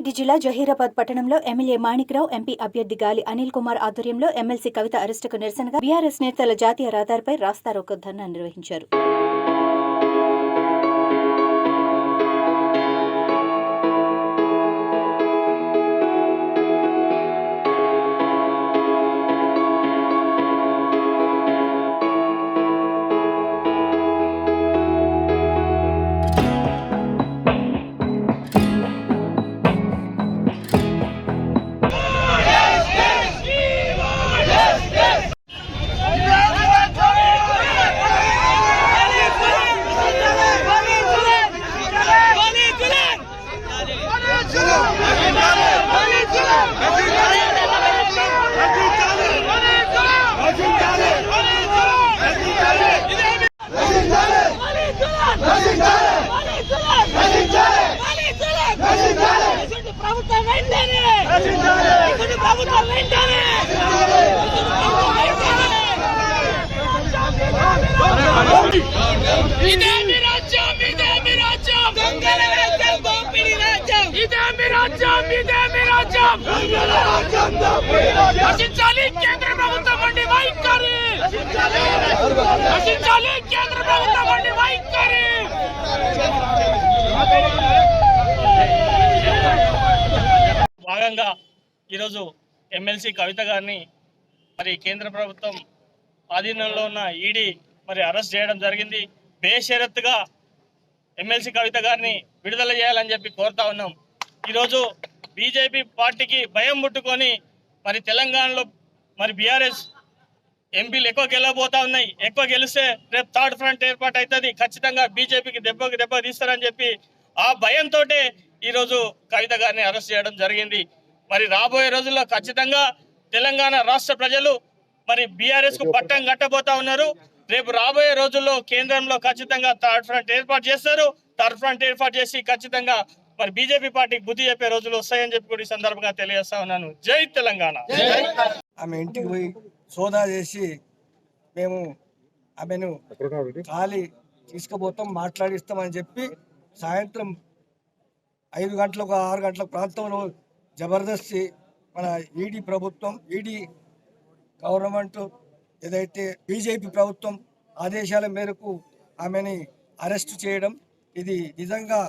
జిల్లా జహీరాబాద్ పట్టణంలో MLA Manikrao MP అభ్యర్థి గాలి అనిల్ కుమార్ ఆధ్వర్యంలో ఎమ్మెల్సీ కవిత అరెస్టుకు నిరసనగా బీఆర్ఎస్ నేతల జాతీయ రహదారిపై రాస్తారోకో ధర్నా నిర్వహించారు. ఇదే మీ రాజ్యం ఇదే మీ రాజ్యం దొంగల రాజ్యం దోపిడీ రాజ్యం ఇదే మీ రాజ్యం ఇదే మీ రాజ్యం దొంగల రాజ్యం దోపిడీ రాజ్యం రక్షించాలి కేంద్ర ప్రభుత్వం వండి వైఖరి రక్షించాలి కేంద్ర ప్రభుత్వం వండి వైఖరి భాగంగా ఈరోజు ఎమ్మెల్సీ కవిత గారిని మరి కేంద్ర ప్రభుత్వం ఆధీనంలో ఉన్న ఈడీ మరి అరెస్ట్ చేయడం జరిగింది. బేషరత్తుగా ఎమ్మెల్సీ కవిత గారిని విడుదల చేయాలని చెప్పి కోరుతా ఉన్నాం. ఈరోజు బీజేపీ పార్టీకి భయం ముట్టుకొని మరి తెలంగాణలో మరి బీఆర్ఎస్ ఎంపీలు ఎక్కువ గెలవబోతా ఉన్నాయి. ఎక్కువ గెలిస్తే రేపు థర్డ్ ఫ్రంట్ ఏర్పాటు అవుతుంది. ఖచ్చితంగా బీజేపీకి దెబ్బకి దెబ్బ తీస్తారని చెప్పి ఆ భయంతో ఈరోజు కవిత గారిని అరెస్ట్ చేయడం జరిగింది. మరి రాబోయే రోజుల్లో ఖచ్చితంగా తెలంగాణ రాష్ట్ర ప్రజలు మరి బీఆర్ఎస్కు పట్టం కట్టబోతా ఉన్నారు. రేపు రాబోయే రోజుల్లో కేంద్రంలో ఖచ్చితంగా థర్డ్ ఫ్రంట్ ఏర్పాటు చేస్తారు. థర్డ్ ఫ్రంట్ ఏర్పాటు చేసి ఖచ్చితంగా మరి బీజేపీ పార్టీకి బుద్ధి చెప్పే రోజులు వస్తాయని చెప్పి కూడా ఈ సందర్భంగా తెలియజేస్తా ఉన్నాను. జై తెలంగాణ. ఆమె ఇంటికి పోయి సోదా చేసి మేము ఆమెను ఖాళీ తీసుకుపోతాం మాట్లాడిస్తామని చెప్పి సాయంత్రం ఐదు గంటలకు ఆరు గంటల ప్రాంతంలో జబర్దస్తి మన ఈడీ ప్రభుత్వం ఈడీ గవర్నమెంట్ ఏదైతే బీజేపీ ప్రభుత్వం ఆదేశాల మేరకు ఆమెని అరెస్ట్ చేయడం ఇది నిజంగా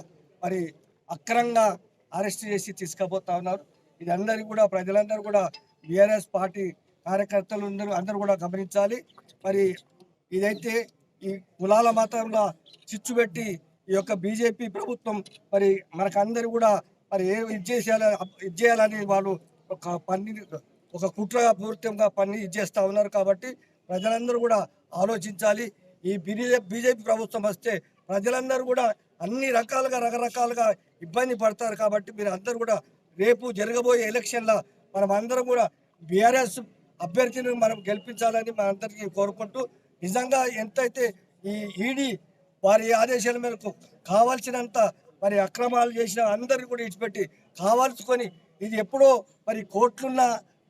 మరి అక్రంగా అరెస్ట్ చేసి తీసుకుపోతా ఉన్నారు. ఇది అందరికీ కూడా ప్రజలందరూ కూడా బీఆర్ఎస్ పార్టీ కార్యకర్తలు అందరూ అందరూ కూడా గమనించాలి. మరి ఇదైతే ఈ కులాల మాత్రంలో చిచ్చు పెట్టి ఈ యొక్క బీజేపీ ప్రభుత్వం మరి మనకందరూ కూడా మరి ఏ ఇది చేసేయాలి? ఇది చేయాలని వాళ్ళు ఒక పని ఒక కుట్ర పూర్తిగా పని ఇది చేస్తూ ఉన్నారు కాబట్టి ప్రజలందరూ కూడా ఆలోచించాలి. ఈ బీజేపీ బీజేపీ ప్రభుత్వం వస్తే ప్రజలందరూ కూడా అన్ని రకాలుగా రకరకాలుగా ఇబ్బంది పడతారు కాబట్టి మీరు అందరూ కూడా రేపు జరగబోయే ఎలక్షన్లో మనం అందరం కూడా బీఆర్ఎస్ అభ్యర్థిని మనం గెలిపించాలని మన అందరికీ కోరుకుంటూ నిజంగా ఎంతైతే ఈ ఈడీ వారి ఆదేశాల మేరకు కావాల్సినంత మరి అక్రమాలు చేసిన అందరిని కూడా ఇచ్చిపెట్టి కావాల్సుకొని ఇది ఎప్పుడో మరి కోట్లున్న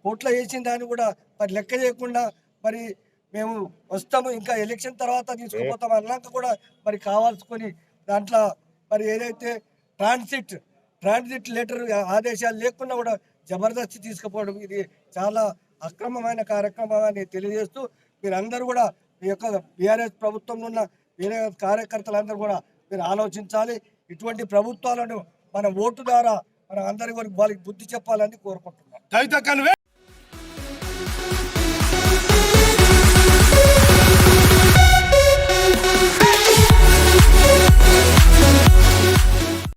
కోట్ల వేసిన దాన్ని కూడా మరి లెక్క చేయకుండా మరి మేము వస్తాము ఇంకా ఎలక్షన్ తర్వాత తీసుకుపోతాం అన్నాక కూడా మరి కావాల్సుకొని దాంట్లో మరి ఏదైతే ట్రాన్సిట్ ట్రాన్సిట్ లెటర్ ఆదేశాలు లేకుండా కూడా జబర్దస్తి తీసుకుపోవడం ఇది చాలా అక్రమమైన కార్యక్రమం తెలియజేస్తూ మీరందరూ కూడా మీ యొక్క బీఆర్ఎస్ ప్రభుత్వంలో ఉన్న వేరే కార్యకర్తలందరూ కూడా మీరు ఆలోచించాలి. ఇటువంటి ప్రభుత్వాలను మన ఓటు ద్వారా మన అందరి వరకు వాళ్ళకి బుద్ధి చెప్పాలని కోరుకుంటున్నాం.